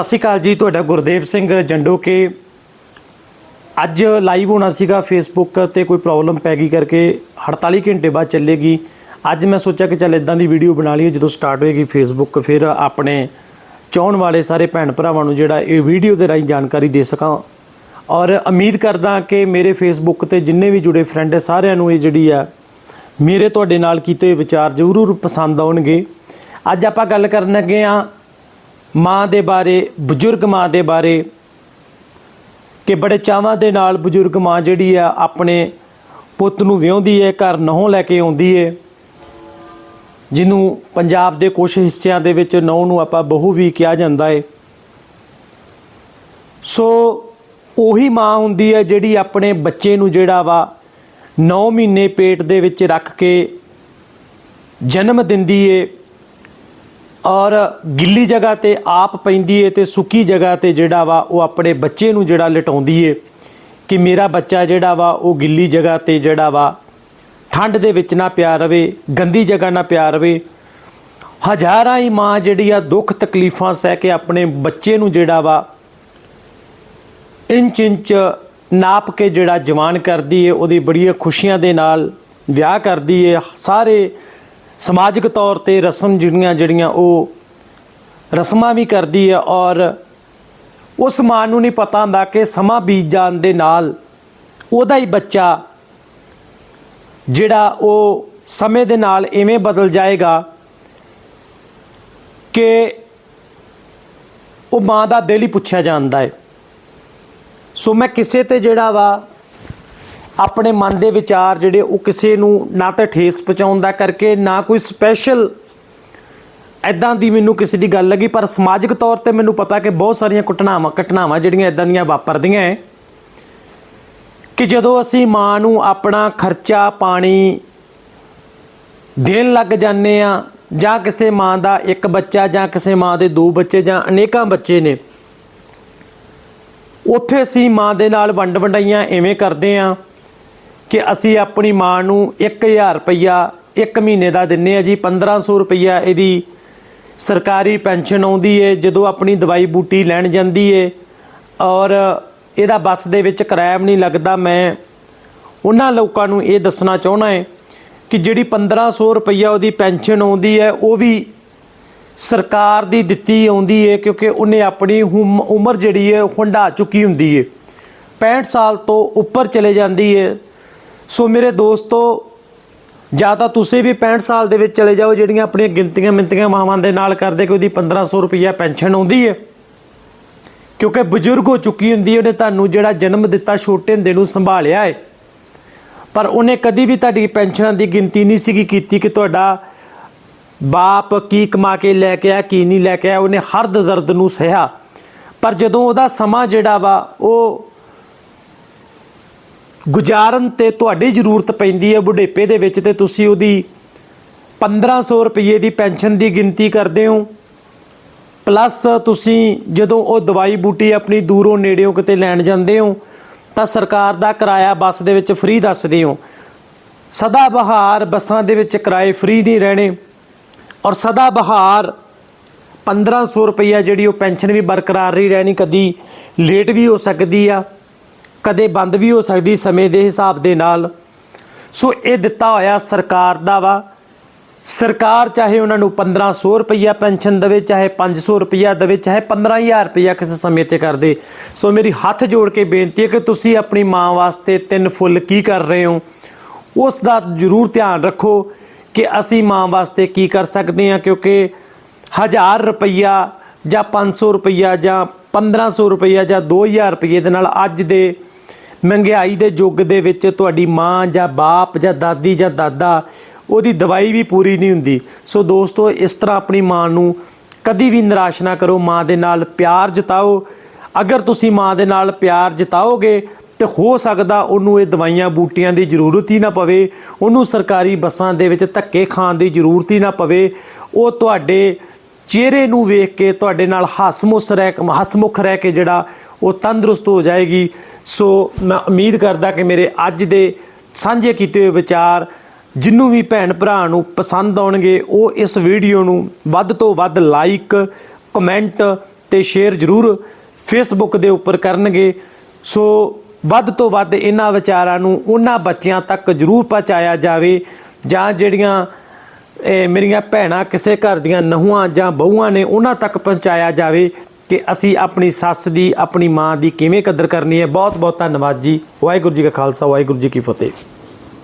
ਸਤਿ ਸ਼੍ਰੀ ਅਕਾਲ ਜੀ, ਤੁਹਾਡਾ ਗੁਰਦੇਵ ਸਿੰਘ ਜੰਡੋਕੇ। ਅੱਜ ਲਾਈਵ ਹੋਣਾ ਸੀਗਾ ਫੇਸਬੁੱਕ ਤੇ ਕੋਈ ਪ੍ਰੋਬਲਮ ਪੈ ਗਈ ਕਰਕੇ 48 ਘੰਟੇ ਬਾਅਦ ਚੱਲੇਗੀ। ਅੱਜ ਮੈਂ ਸੋਚਿਆ ਕਿ ਚੱਲ ਇਦਾਂ ਦੀ ਵੀਡੀਓ ਬਣਾ ਲਈਏ, ਜਦੋਂ ਸਟਾਰਟ ਹੋਏਗੀ ਫੇਸਬੁੱਕ ਫਿਰ ਆਪਣੇ ਚਾਹਣ ਵਾਲੇ ਸਾਰੇ ਭੈਣ ਭਰਾਵਾਂ ਨੂੰ ਜਿਹੜਾ ਇਹ ਵੀਡੀਓ ਦੇ ਰਾਹੀਂ ਜਾਣਕਾਰੀ ਦੇ ਸਕਾਂ। ਔਰ ਉਮੀਦ ਕਰਦਾ ਕਿ ਮੇਰੇ ਫੇਸਬੁੱਕ ਤੇ ਜਿੰਨੇ ਵੀ ਜੁੜੇ ਫਰੈਂਡ ਹੈ, ਸਾਰਿਆਂ ਨੂੰ ਇਹ ਜਿਹੜੀ ਆ, ਮੇਰੇ ਤੁਹਾਡੇ ਨਾਲ ਕੀਤੇ ਹੋਏ ਵਿਚਾਰ ਜ਼ਰੂਰ ਪਸੰਦ ਆਉਣਗੇ। ਅੱਜ ਆਪਾਂ ਗੱਲ ਕਰਨ ਲੱਗੇ ਆ ਮਾਂ ਦੇ ਬਾਰੇ, ਬਜ਼ੁਰਗ ਮਾਂ ਦੇ ਬਾਰੇ, ਕਿ ਬੜੇ ਚਾਵਾਂ ਦੇ ਨਾਲ ਬਜ਼ੁਰਗ ਮਾਂ ਜਿਹੜੀ ਆ ਆਪਣੇ ਪੁੱਤ ਨੂੰ ਵਿਆਹੁੰਦੀ ਹੈ ਘਰ ਨਹੁੰ ਲੈ ਕੇ ਆਉਂਦੀ ਹੈ ਜਿਹਨੂੰ ਪੰਜਾਬ ਦੇ ਕੁਝ ਹਿੱਸਿਆਂ ਦੇ ਵਿੱਚ ਨਹੁੰ ਨੂੰ ਆਪਾਂ ਬਹੂ ਵੀ ਕਿਹਾ ਜਾਂਦਾ ਹੈ ਸੋ ਉਹੀ ਮਾਂ ਹੁੰਦੀ ਹੈ ਜਿਹੜੀ ਆਪਣੇ ਬੱਚੇ ਨੂੰ ਜਿਹੜਾ ਵਾ 9 ਮਹੀਨੇ ਪੇਟ ਦੇ ਵਿੱਚ ਰੱਖ ਕੇ ਜਨਮ ਦਿੰਦੀ ਏ ਔਰ ਗਿੱਲੀ ਜਗ੍ਹਾ ਤੇ ਆਪ ਪੈਂਦੀ ਏ ਤੇ ਸੁੱਕੀ ਜਗ੍ਹਾ ਤੇ ਜਿਹੜਾ ਵਾ ਉਹ ਆਪਣੇ ਬੱਚੇ ਨੂੰ ਜਿਹੜਾ ਲਟਾਉਂਦੀ ਏ ਕਿ ਮੇਰਾ ਬੱਚਾ ਜਿਹੜਾ ਵਾ ਉਹ ਗਿੱਲੀ ਜਗ੍ਹਾ ਤੇ ਜਿਹੜਾ ਵਾ ਠੰਡ ਦੇ ਵਿੱਚ ਨਾ ਪਿਆ ਰਵੇ, ਗੰਦੀ ਜਗ੍ਹਾ ਨਾ ਪਿਆ ਰਵੇ। ਹਜ਼ਾਰਾਂ ਹੀ ਮਾਂ ਜਿਹੜੀ ਆ ਦੁੱਖ ਤਕਲੀਫਾਂ ਸਹਿ ਕੇ ਆਪਣੇ ਬੱਚੇ ਨੂੰ ਜਿਹੜਾ ਵਾ ਇੰਚ ਇੰਚ ਨਾਪ ਕੇ ਜਿਹੜਾ ਜਵਾਨ ਕਰਦੀ ਏ, ਉਹਦੀ ਬੜੀਆਂ ਖੁਸ਼ੀਆਂ ਦੇ ਨਾਲ ਵਿਆਹ ਕਰਦੀ ਏ। ਸਾਰੇ ਸਮਾਜਿਕ ਤੌਰ ਤੇ ਰਸਮ ਜਿਹੜੀਆਂ ਜਿਹੜੀਆਂ ਉਹ ਰਸਮਾਂ ਵੀ ਕਰਦੀ ਹੈ ਔਰ ਉਸ ਮਾਂ ਨੂੰ ਨਹੀਂ ਪਤਾ ਹੁੰਦਾ ਕਿ ਸਮਾਂ ਬੀਤ ਜਾਣ ਦੇ ਨਾਲ ਉਹਦਾ ਹੀ ਬੱਚਾ ਜਿਹੜਾ ਉਹ ਸਮੇਂ ਦੇ ਨਾਲ ਐਵੇਂ ਬਦਲ ਜਾਏਗਾ ਕਿ ਉਹ ਮਾਂ ਦਾ ਦਿਲ ਹੀ ਪੁੱਛਿਆ ਜਾਂਦਾ ਹੈ। ਸੋ ਮੈਂ ਕਿਸੇ ਤੇ ਜਿਹੜਾ ਵਾ ਆਪਣੇ ਮਨ ਦੇ ਵਿਚਾਰ ਜਿਹੜੇ ਉਹ ਕਿਸੇ ਨੂੰ ਨਾ ਤਾਂ ਠੇਸ ਪਹੁੰਚਾਉਣ ਦਾ ਕਰਕੇ, ਨਾ ਕੋਈ ਸਪੈਸ਼ਲ ਐਦਾਂ ਦੀ ਮੈਨੂੰ ਕਿਸੇ ਦੀ ਗੱਲ ਲੱਗੀ। ਪਰ ਸਮਾਜਿਕ ਤੌਰ ਤੇ ਮੈਨੂੰ ਪਤਾ ਕਿ ਬਹੁਤ ਸਾਰੀਆਂ ਘਟਨਾਵਾਂ ਘਟਨਾਵਾਂ ਜਿਹੜੀਆਂ ਐਦਾਂ ਦੀਆਂ ਵਾਪਰਦੀਆਂ ਹੈ ਕਿ ਜਦੋਂ ਅਸੀਂ ਮਾਂ ਨੂੰ ਆਪਣਾ ਖਰਚਾ ਪਾਣੀ ਦੇਣ ਲੱਗ ਜਾਂਦੇ ਆ ਜਾਂ ਕਿਸੇ ਮਾਂ ਦਾ ਇੱਕ ਬੱਚਾ, ਜਾਂ ਕਿਸੇ ਮਾਂ ਦੇ ਦੋ ਬੱਚੇ, ਜਾਂ ਅਨੇਕਾਂ ਬੱਚੇ ਨੇ, ਉੱਥੇ ਅਸੀਂ ਮਾਂ ਦੇ ਨਾਲ ਵੰਡ ਵੰਡਾਈਆਂ ਐਵੇਂ ਕਰਦੇ ਆ ਕਿ ਅਸੀਂ ਆਪਣੀ ਮਾਂ ਨੂੰ 1000 ਰੁਪਈਆ ਇੱਕ ਮਹੀਨੇ ਦਾ ਦਿੰਨੇ ਆ ਜੀ 1500 ਰੁਪਈਆ ਇਹਦੀ ਸਰਕਾਰੀ ਪੈਨਸ਼ਨ ਆਉਂਦੀ ਏ, ਜਦੋਂ ਆਪਣੀ ਦਵਾਈ ਬੂਟੀ ਲੈਣ ਜਾਂਦੀ ਏ ਔਰ ਇਹਦਾ ਬੱਸ ਦੇ ਵਿੱਚ ਕਿਰਾਇਆ ਵੀ ਨਹੀਂ ਲੱਗਦਾ, ਮੈਂ ਉਹਨਾਂ ਲੋਕਾਂ ਨੂੰ ਇਹ ਦੱਸਣਾ ਚਾਹਣਾ ਹੈ ਕਿ ਜਿਹੜੀ 1500 ਰੁਪਈਆ ਉਹਦੀ ਪੈਨਸ਼ਨ ਆਉਂਦੀ ਹੈ ਉਹ ਵੀ ਸਰਕਾਰ ਦੀ ਦਿੱਤੀ ਆਉਂਦੀ ਹੈ ਕਿਉਂਕਿ ਉਹਨੇ ਆਪਣੀ ਹੁਮ- ਉਮਰ ਜਿਹੜੀ ਹੈ ਉਹ ਹੰਢਾ ਚੁੱਕੀ ਹੁੰਦੀ ਹੈ 65 ਸਾਲ ਤੋਂ ਉੱਪਰ ਚਲੇ ਜਾਂਦੀ ਹੈ ਸੋ ਮੇਰੇ ਦੋਸਤੋ, ਜਾਂ ਤਾਂ ਤੁਸੀਂ ਵੀ 65 ਸਾਲ ਦੇ ਵਿੱਚ ਚਲੇ ਜਾਓ, ਜਿਹੜੀਆਂ ਆਪਣੀਆਂ ਗਿਣਤੀਆਂ ਮਿੰਤੀਆਂ ਮਾਵਾਂ ਦੇ ਨਾਲ ਕਰਦੇ ਕਿ ਉਹਦੀ 1500 ਰੁਪਈਆ ਪੈਨਸ਼ਨ ਆਉਂਦੀ ਹੈ ਕਿਉਂਕਿ ਬਜ਼ੁਰਗ ਹੋ ਚੁੱਕੀ ਹੁੰਦੀ ਹੈ ਉਹਨੇ ਤੁਹਾਨੂੰ ਜਿਹੜਾ ਜਨਮ ਦਿੱਤਾ, ਛੋਟੇ ਹੁੰਦੇ ਨੂੰ ਸੰਭਾਲਿਆ ਹੈ ਪਰ ਉਹਨੇ ਕਦੀ ਵੀ ਤੁਹਾਡੀ ਪੈਨਸ਼ਨਾਂ ਦੀ ਗਿਣਤੀ ਨਹੀਂ ਸੀਗੀ ਕੀਤੀ ਕਿ ਤੁਹਾਡਾ ਬਾਪ ਕੀ ਕਮਾ ਕੇ ਲੈ ਕੇ ਆਇਆ, ਕੀ ਨਹੀਂ ਲੈ ਕੇ ਆਇਆ, ਉਹਨੇ ਹਰ ਦਰਦ ਨੂੰ ਸਹਿਆ। ਪਰ ਜਦੋਂ ਉਹਦਾ ਸਮਾਂ ਜਿਹੜਾ ਵਾ, ਉਹ ਗੁਜ਼ਾਰਨ ਤੇ ਤੁਹਾਡੀ ਜ਼ਰੂਰਤ ਪੈਂਦੀ ਹੈ ਬੁਢੇਪੇ ਦੇ ਵਿੱਚ ਤੇ ਤੁਸੀਂ ਉਹਦੀ 1500 ਰੁਪਏ ਦੀ ਪੈਨਸ਼ਨ ਦੀ ਗਿਣਤੀ ਕਰਦੇ ਹੋ। ਪਲੱਸ ਤੁਸੀਂ ਜਦੋਂ ਉਹ ਦਵਾਈ ਬੂਟੀ ਆਪਣੀ ਦੂਰੋਂ ਨੇੜਿਓਂ ਕਿਤੇ ਲੈਣ ਜਾਂਦੇ ਹੋ, ਤਾਂ ਸਰਕਾਰ ਦਾ ਕਿਰਾਇਆ ਬੱਸ ਦੇ ਵਿੱਚ ਫ੍ਰੀ ਦੱਸਦੇ ਹੋ। ਸਦਾ ਬਹਾਰ ਬੱਸਾਂ ਦੇ ਵਿੱਚ ਕਿਰਾਏ ਫ੍ਰੀ ਨਹੀਂ ਰਹਿਣੇ ਔਰ ਸਦਾ ਬਹਾਰ 1500 ਰੁਪਈਆ ਜਿਹੜੀ ਉਹ ਪੈਨਸ਼ਨ ਵੀ ਬਰਕਰਾਰ ਰਹੀ ਰਹਿਣੀ, ਕਦੀ ਲੇਟ ਵੀ ਹੋ ਸਕਦੀ ਆ। ਕਦੇ ਬੰਦ ਵੀ ਹੋ ਸਕਦੀ ਸਮੇਂ ਦੇ ਹਿਸਾਬ ਦੇ ਨਾਲ। ਸੋ ਇਹ ਦਿੱਤਾ ਹੋਇਆ ਸਰਕਾਰ ਦਾ ਵਾ। ਸਰਕਾਰ ਚਾਹੇ ਉਹਨਾਂ ਨੂੰ 1500 ਰੁਪਈਆ ਪੈਨਸ਼ਨ ਦੇਵੇ, ਚਾਹੇ 500 ਰੁਪਈਆ ਦੇਵੇ, ਚਾਹੇ 15000 ਰੁਪਈਆ ਕਿਸੇ ਸਮੇਂ ਤੇ ਕਰ ਦੇ। ਸੋ ਮੇਰੀ ਹੱਥ ਜੋੜ ਕੇ ਬੇਨਤੀ ਹੈ ਕਿ ਤੁਸੀਂ ਆਪਣੀ ਮਾਂ ਵਾਸਤੇ ਤਿੰਨ ਫੁੱਲ ਕੀ ਕਰ ਰਹੇ ਹੋ, ਉਸ ਦਾ ਜ਼ਰੂਰ ਧਿਆਨ ਰੱਖੋ ਕਿ ਅਸੀਂ ਮਾਂ ਵਾਸਤੇ ਕੀ ਕਰ ਸਕਦੇ ਹਾਂ, ਕਿਉਂਕਿ 1000 ਰੁਪਈਆ ਜਾਂ 500 ਰੁਪਈਆ ਜਾਂ 1500 ਰੁਪਈਆ ਜਾਂ 2000 ਰੁਪਈਏ ਦੇ ਨਾਲ ਅੱਜ ਦੇ ਮਹਿੰਗਾਈ ਦੇ ਯੁੱਗ ਦੇ ਵਿੱਚ ਤੁਹਾਡੀ ਮਾਂ ਜਾਂ ਬਾਪ ਜਾਂ ਦਾਦੀ ਜਾਂ ਦਾਦਾ, ਉਹਦੀ ਦਵਾਈ ਵੀ ਪੂਰੀ ਨਹੀਂ ਹੁੰਦੀ। ਸੋ ਦੋਸਤੋ, ਇਸ ਤਰ੍ਹਾਂ ਆਪਣੀ ਮਾਂ ਨੂੰ ਕਦੀ ਵੀ ਨਿਰਾਸ਼ ਨਾ ਕਰੋ। ਮਾਂ ਦੇ ਨਾਲ ਪਿਆਰ ਜਤਾਓ। ਅਗਰ ਤੁਸੀਂ ਮਾਂ ਦੇ ਨਾਲ ਪਿਆਰ ਜਤਾਓਗੇ, ਤੇ ਹੋ ਸਕਦਾ ਉਹਨੂੰ ਇਹ ਦਵਾਈਆਂ ਬੂਟੀਆਂ ਦੀ ਜ਼ਰੂਰਤ ਹੀ ਨਾ ਪਵੇ। ਉਹਨੂੰ ਸਰਕਾਰੀ ਬੱਸਾਂ ਦੇ ਵਿੱਚ ਧੱਕੇ ਖਾਣ ਦੀ ਜ਼ਰੂਰਤ ਹੀ ਨਾ ਪਵੇ। ਉਹ ਤੁਹਾਡੇ ਚਿਹਰੇ ਨੂੰ ਵੇਖ ਕੇ ਤੁਹਾਡੇ ਨਾਲ ਹਸਮੁਖ ਰਹਿ ਹਸਮੁਖ ਰਹਿ ਕੇ ਜਿਹੜਾ ਉਹ ਤੰਦਰੁਸਤ ਹੋ ਜਾਏਗੀ। ਸੋ ਮੈਂ ਉਮੀਦ ਕਰਦਾ ਕਿ ਮੇਰੇ ਅੱਜ ਦੇ ਸਾਂਝੇ ਕੀਤੇ ਹੋਏ ਵਿਚਾਰ ਜਿੰਨੂੰ ਵੀ ਭੈਣ ਭਰਾ ਨੂੰ ਪਸੰਦ ਆਉਣਗੇ, ਉਹ ਇਸ ਵੀਡੀਓ ਨੂੰ ਵੱਧ ਤੋਂ ਵੱਧ ਲਾਈਕ ਕਮੈਂਟ ਤੇ ਸ਼ੇਅਰ ਜ਼ਰੂਰ ਫੇਸਬੁੱਕ ਦੇ ਉੱਪਰ ਕਰਨਗੇ। ਸੋ ਵੱਧ ਤੋਂ ਵੱਧ ਇਹਨਾਂ ਵਿਚਾਰਾਂ ਨੂੰ ਉਹਨਾਂ ਬੱਚਿਆਂ ਤੱਕ ਜ਼ਰੂਰ ਪਹੁੰਚਾਇਆ ਜਾਵੇ ਜਾਂ ਜਿਹੜੀਆਂ ਮੇਰੀਆਂ ਭੈਣਾਂ ਕਿਸੇ ਘਰ ਦੀਆਂ ਨਹੂਆਂ ਜਾਂ ਬਹੂਆਂ ਨੇ ਉਹਨਾਂ ਤੱਕ ਪਹੁੰਚਾਇਆ ਜਾਵੇ ਕਿ ਅਸੀਂ ਆਪਣੀ ਸੱਸ ਦੀ, ਆਪਣੀ ਮਾਂ ਦੀ ਕਿਵੇਂ ਕਦਰ ਕਰਨੀ ਹੈ? ਬਹੁਤ ਬਹੁਤ ਧੰਨਵਾਦ ਜੀ। ਵਾਹਿਗੁਰੂ ਜੀ ਕਾ ਖਾਲਸਾ, ਵਾਹਿਗੁਰੂ ਜੀ ਕੀ ਫਤਿਹ।